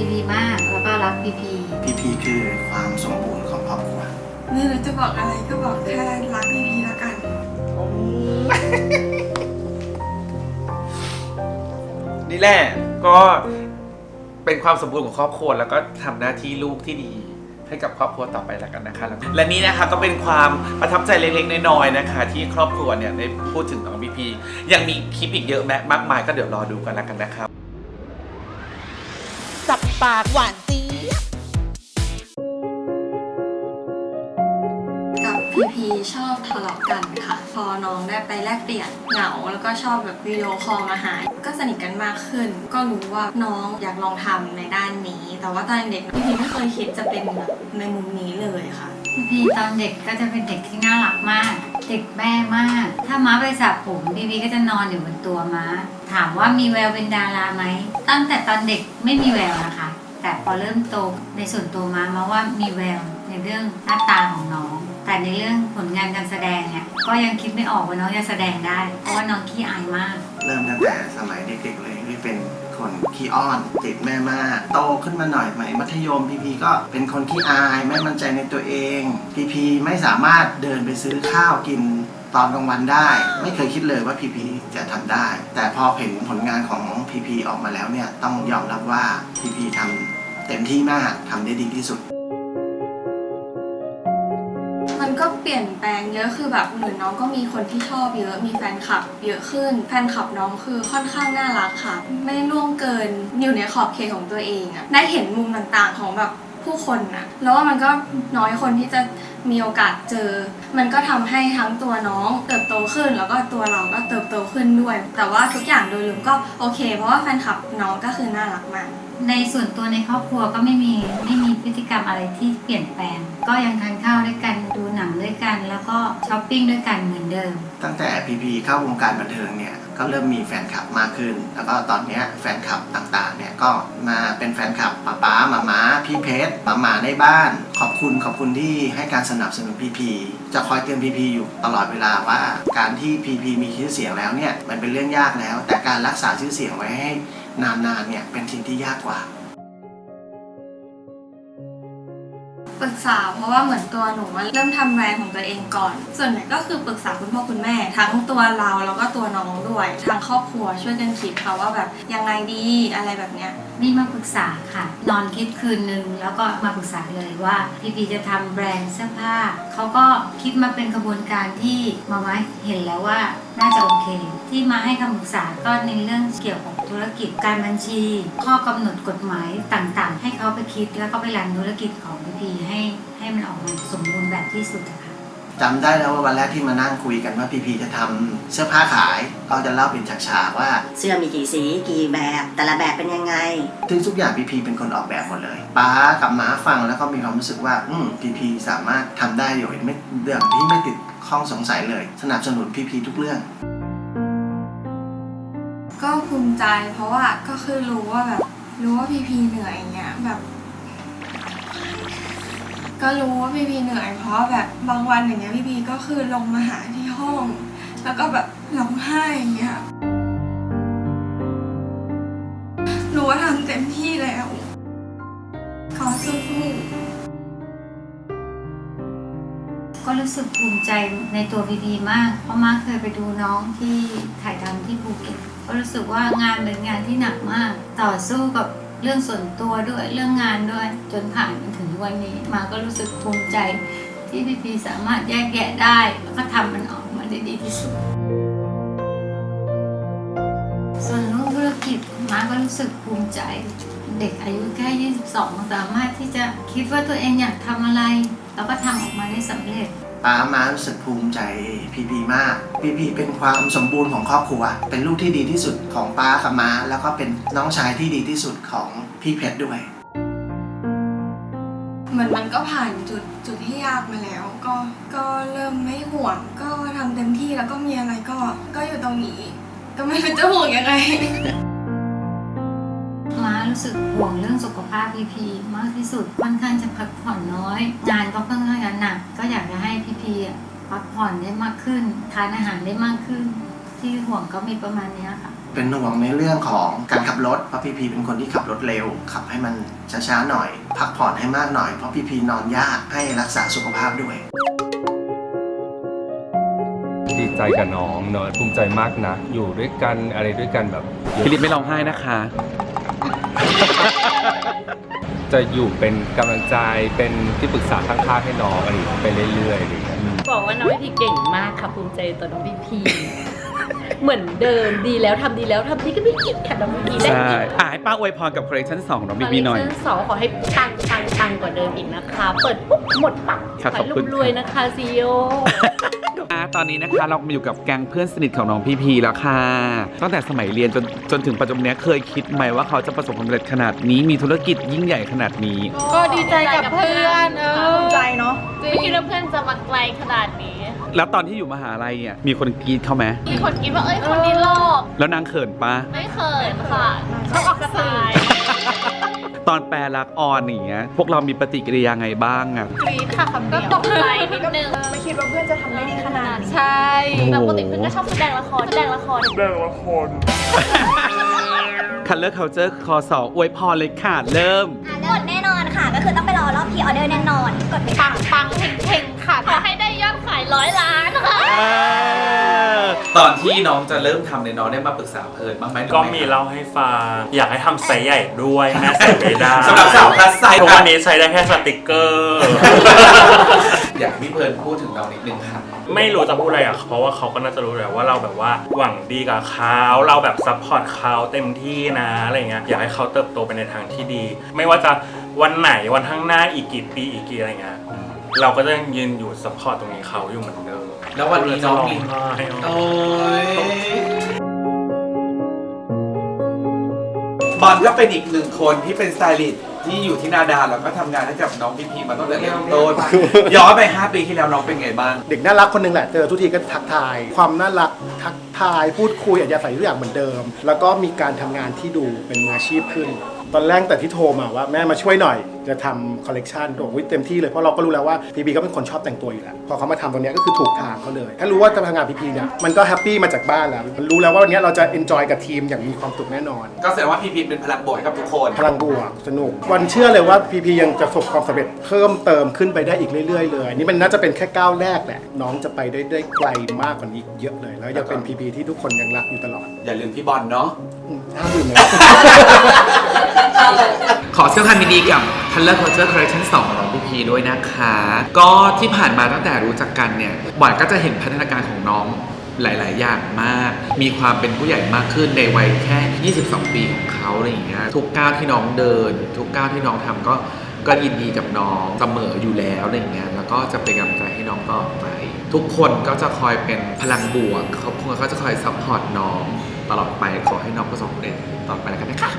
พีพีมากแล้วก็รักพีพีพีพีคือความสมบูรณ์ของครอบครัวไม่รู้จะบอกอะไรก็บอกแค่รักพีพีแล้วกันนี่แหละก็เป็นความสมบูรณ์ของครอบครัวแล้วก็ทำหน้าที่ลูกที่ดีให้กับครอบครัวต่อไปแล้วกันนะคะ และนี่นะคะก็เป็นความประทับใจเล็กๆน้อยๆนะคะ ที่ครอบครัวเนี่ยได้พูดถึงน้องพีพียังมีคลิปอีกเยอะแมะมากมายก็เดี๋ยวรอดูกันแล้วกันนะครับสับ ปากหวานเจี๊ยบกับพีพีชอบทะเลาะกันค่ะ พอน้องได้ไปแลกเปลี่ยนเหงาแล้วก็ชอบแบบวิดีโอคอลมาหา ก็สนิทกันมากขึ้น ก็รู้ว่าน้องอยากลองทำในด้านนี้ แต่ว่าตอนเด็กพีพีไม่เคยคิดจะเป็นแบบในมุมนี้เลยค่ะ พีพีตอนเด็กก็จะเป็นเด็กที่น่ารักมาก เด็กแม่มาก ถ้าม้าไปสระผมพีพีก็จะนอนอยู่บนตัวม้า ถามว่ามีแววเป็นดาราไหม ตั้งแต่ตอนเด็กไม่มีแววนะคะ แต่พอเริ่มโตในส่วนตัวมามาว่ามีแววในเรื่องหน้าตาของน้อง แต่ในเรื่องผลงานการแสดงเนี่ยก็ยังคิดไม่ออกว่าน้องจะแสดงได้ เพราะว่าน้องขี้อายมาก เริ่มตั้งแต่สมัยเด็กๆเลยที่เป็นคนขี้อ้อนติดแม่มากโตขึ้นมาหน่อยใหม่มัธยมพีพีก็เป็นคนขี้อายไม่มั่นใจในตัวเองพีพีไม่สามารถเดินไปซื้อข้าวกินตอนกลางวันได้ ไม่เคยคิดเลยว่าพีพีจะทำได้ แต่พอเห็นผลงานของพีพีออกมาแล้วเนี่ยต้องยอมรับว่าพีพีทำเต็มที่มากทำได้ดีที่สุด ลี่ยนแปลงเยอะคือแบบเหมือนน้องก็มีคนที่ชอบเยอะ มีแฟนคลับ เยอะขึ้น แฟนคลับน้องคือค่อนข้างน่ารักค่ะ ไม่ล่วงเกินอยู่ในขอบเขตของตัวเองอะได้เห็นมุมต่างๆของแบบผู้คนอะแล้วว่ามันก็น้อยคนที่จะ มีโอกาสเจอ มันก็ทำให้ทั้งตัวน้องเติบโตขึ้น แล้วก็ตัวเราก็เติบโตขึ้นด้วย แต่ว่าทุกอย่างโดยรวมก็โอเค เพราะว่าแฟนคลับน้องก็คือน่ารักมากในส่วนตัวในครอบครัวก็ไม่มีไม่มีพฤติกรรมอะไรที่เปลี่ยนแปลง ก็ยังทานข้าวด้วยกันดูหนังด้วยกัน แล้วก็ช้อปปิ้งด้วยกันเหมือนเดิม ตั้งแต่พีพีเข้าวงการบันเทิงเนี่ย ก็เริ่มมีแฟนคลับมากขึ้น แล้วก็ตอนนี้แฟนคลับต่างๆเนี่ยก็มาเป็นแฟนคลับป้าป๊าหมาม้าพี่เพชรป้าหมาในบ้าน ขอบคุณขอบคุณที่ให้การสนับสนุนพีพีจะคอยเตือนพีพีอยู่ตลอดเวลาว่า การที่พีพีมีชื่อเสียงแล้วเนี่ยมันเป็นเรื่องยากแล้ว แต่การรักษาชื่อเสียงไว้ให้นานๆเนี่ยเป็นสิ่งที่ยากกว่า ปรึกษา เพราะว่าเหมือนตัวหนูว่าเริ่มทำแบรนด์ของตัวเองก่อน ส่วนใหญ่ก็คือปรึกษาคุณพ่อคุณแม่ ทั้งตัวเราแล้วก็ตัวน้องด้วยทางครอบครัวช่วยกันคิดค่ะว่าแบบยังไงดีอะไรแบบเนี้ย นี่มาปรึกษาค่ะ นอนคิดคืนนึงแล้วก็มาปรึกษาเลยว่าพี่พีจะทำแบรนด์เสื้อผ้าเขาก็คิดมาเป็นกระบวนการที่มาไว้เห็นแล้วว่าน่าจะโอเค ที่มาให้คำปรึกษาก็ในเรื่องเกี่ยวกับ ธุรกิจการบัญชี ข้อกำหนดกฎหมายต่างๆ ให้เขาไปคิดแล้วก็ไปรันธุรกิจของพี่พีให้ให้มันออกมาสมบูรณ์แบบที่สุดอะค่ะจำได้แล้วว่าวันแรกที่มานั่งคุยกันว่าพีพีจะทำเสื้อผ้าขายก็จะเล่าเป็นฉากๆว่า เสื้อมีกี่สีกี่แบบ แต่ละแบบเป็นยังไง ซึ่งทุกอย่างพีพีเป็นคนออกแบบหมดเลยป้ากับม้าฟังแล้วก็มีความรู้สึกว่า อืมพีพีสามารถทำได้โดยไม่เรื่องที่ไม่ติดข้องสงสัยเลย สนับสนุนพีพีทุกเรื่อง ก็ภูมิใจเพราะว่าก็คือรู้ว่าแบบรู้ว่าพีพีเหนื่อยอย่างเงี้ยแบบ ก็รู้ว่าพีพีเหนื่อย เพราะแบบบางวันอย่างเงี้ยพีพีก็คือลงมาหาที่ห้อง แล้วก็แบบร้องไห้อย่างเงี้ยรู้ว่าทำเต็มที่แล้วขอสู้ๆก็รู้สึกภูมิใจในตัวพีพีมาก เพราะมาเคยไปดูน้องที่ถ่ายทำที่ภูเก็ต ก็รู้สึกว่างานเป็นงานที่หนักมาก ต่อสู้กับเรื่องส่วนตัวด้วยเรื่องงานด้วย จนผ่านมาถึงวันนี้ มาก็รู้สึกภูมิใจ ที่พีพีสามารถแยกแยะได้ แล้วก็ทำมันออกมาได้ดีที่สุด ส่วนเรื่องธุรกิจมาก็รู้สึกภูมิใจ เด็กอายุแค่ 22 สามารถที่จะคิดว่าตัวเองอยากทำอะไร แล้วก็ทำออกมาได้สำเร็จ ป้ามารู้สึกภูมิใจพีพีมากพีพีเป็นความสมบูรณ์ของครอบครัว เป็นลูกที่ดีที่สุดของป้ากับมาแล้วก็เป็นน้องชายที่ดีที่สุดของพี่เพชรด้วย เหมือนมันก็ผ่านจุดจุดที่ยากมาแล้ว ก็ก็เริ่มไม่ห่วง ก็ทำเต็มที่แล้วก็มีอะไรก็ ก็อยู่ตรงนี้ ก็ไม่รู้จะห่วงยังไง้ารู้สึกห่วงเรื่องสุขภาพพีพีมากที่สุดค่อนข้างจะพักผ่อนน้อยงานก็ค่อนข้างหนัก ก็อยากจะให้พีพีพักผ่อนได้มากขึ้น ทานอาหารได้มากขึ้น ที่ห่วงก็มีประมาณนี้ค่ะเป็นห่วงในเรื่องของการขับรถเพราะพีพีเป็นคนที่ขับรถเร็ว ขับให้มันช้าๆหน่อย พักผ่อนให้มากหน่อยเพราะพีพีนอนยากให้รักษาสุขภาพด้วย ดีใจกับน้องเนอะภูมิใจมากนะ อยู่ด้วยกันอะไรด้วยกันแบบเยอะ พี่ลิปไม่ร้องไห้นะคะ จะอยู่เป็นกำลังใจเป็นที่ปรึกษาข้างๆให้น้องอะไรอย่างเงี้ยไปเรื่อยๆอะไรอย่างเงี้ยบอกว่าน้องพี่พีเก่งมากค่ะภูมิใจในตัวน้องพี่พีเหมือนเดิมดีแล้วทำดีแล้วทำดีก็ไม่อีกค่ะน้องพี่พีได้ใช่อีกอะให้ป้าอวยพรกับคอลเลคชัน2น้องบีบีหน่อยคลเลคชั่สองขอให้ปังปังปังกว่าเดิมอีกนะคะ เปิดปุ๊บหมดปังครับขอขอบคุณให้รวยๆนะคะซีโออะ ตอนนี้นะคะเรามาอยู่กับแก๊งเพื่อนสนิทของน้องพีพีแล้วค่ะ ตั้งแต่สมัยเรียนจนจนถึงปัจจุบันเนี้ยเคยคิดไหมว่าเขาจะประสบความสำเร็จขนาดนี้มีธุรกิจยิ่งใหญ่ขนาดนี้ ก็ดีใจกับเพื่อนเออภูมิใจเนาะไม่คิดว่าเพื่อนจะมาไกลขนาดนี้ แล้วตอนที่อยู่มหาลัยเนี่ยมีคนกรีดเขาไหมมีคนคิดว่าเอ้ยคนนี้โลกแล้วนางเขินปะไม่เคยค่ะชอบออกกระต่าย ตอนแปลรักออนอย่างเงี้ยพวกเรามีปฏิกิริยาไงบ้างอะกรี๊ดค่ะคำเดียวก็ตกใจนิดนึงไม่คิดว่าเพื่อนจะทำได้ดีขนาดนี้ใช่แต่ปกติเพื่อนก็ชอบแสดงละครแสดงละคร คันเลอร์เคาเจอร์คอสออวยพรเลยค่ะ เริ่มกดแน่นอนค่ะ ก็คือต้องไปรอรอบพีออเดอร์แน่นอน กดไปปังปังเพ่งเพ่งค่ะขอให้ได้ยอดขายร้อยล้านค่ะ ตอนที่น้องจะเริ่มทำเนี่ยน้องได้มาปรึกษาเพิร์ดบ้างไหมก็มีเล่าให้ฟัง อยากให้ทำไซส์ใหญ่ด้วยแม่ใส่ไม่ได้สำหรับสาวคัสไซส์ทุกวันนี้ใช้ได้แค่สติกเกอร์ อยากให้พี่เพิร์ดพูดถึงเรานิดนึงค่ะไม่รู้จะพูดอะไรอะ เพราะว่าเขาก็น่าจะรู้แหละว่าเราแบบว่าหวังดีกับเขาเราแบบซัพพอร์ตเขาเต็มที่นะอะไรเงี้ยอยากให้เขาเติบโตไปในทางที่ดี ไม่ว่าจะวันไหนวันข้างหน้าอีกกี่ปีอีกกี่อะไรเงี้ย เราก็จะยังยืนอยู่ซัพพอร์ตตรงนี้เขาอยู่เหมือนเดิมแล้ววันนี้น้องมีจะร้ไห้โอ้ยบอลก็เป็นอีกหนึ่งคนที่เป็นสไตลิสต์ที่อยู่ที่นาดาแล้วก็ทำงานให้กับน้องพีพีมาตั้งแต่เริ่มต้นย้อนไป 5 ปีที่แล้วน้องเป็นไงบ้าง เด็กน่ารักคนหนึ่งแหละเจอทุกทีก็ทักทาย ความน่ารักทักทายพูดคุยอาจจะใส่ทุกอย่างเหมือนเดิม แล้วก็มีการทำงานที่ดูเป็นมืออาชีพขึ้น ตอนแรกแต่ที่โทรมาว่าแม่มาช่วยหน่อย จะทำคอลเลกชันโดยเต็มที่เลยเพราะเราก็รู้แล้วว่าพีพีก็เป็นคนชอบแต่งตัวอยู่แล้วพอเขามาทำตรงเนี้ยก็คือถูกทางเขาเลย ถ้ารู้ว่าจะทำงานพีพีเนี่ยมันก็แฮปปี้มาจากบ้านแล้วมันรู้แล้วว่าวันเนี้ยเราจะเอนจอยกับทีมอย่างมีความสุขแน่นอน ก็แสดงว่าพีพีเป็นพลังบวกให้กับทุกคนพลังบวกสนุก วันเชื่อเลยว่าพีพียังจะประสบความสำเร็จเพิ่มเติมขึ้นไปได้อีกเรื่อยๆเลยนี่มันน่าจะเป็นแค่ก้าวแรกแหละน้องจะไปได้ได้ไกลมากกว่านี้เยอะเลย แล้วยังเป็นพีพีที่ทุกคนยังรักอยู่ตลอดอย่าลืมพี่บอลเนาะอืมห้ามลืมเลย ขอแสดงความยินดีกับ Color Culture Collection 2ของน้องพีพีด้วยนะคะ ก็ที่ผ่านมาตั้งแต่รู้จักกันเนี่ยบอยก็จะเห็นพัฒนาการของน้องหลาย ๆ อย่างมาก มีความเป็นผู้ใหญ่มากขึ้นในวัยแค่ 22 ปีของเขาอะไรอย่างเงี้ย ทุกก้าวที่น้องเดิน ทุกก้าวที่น้องทำก็ก็ยินดีกับน้องเสมออยู่แล้วอะไรอย่างเงี้ย แล้วก็จะเป็นกำลังใจให้น้องต่อไป ทุกคนก็จะคอยเป็นพลังบวกครอบครัวก็จะคอยซัพพอร์ตน้องตลอดไป ขอให้น้องประสบความสำเร็จต่อไปแล้วกันนะคะ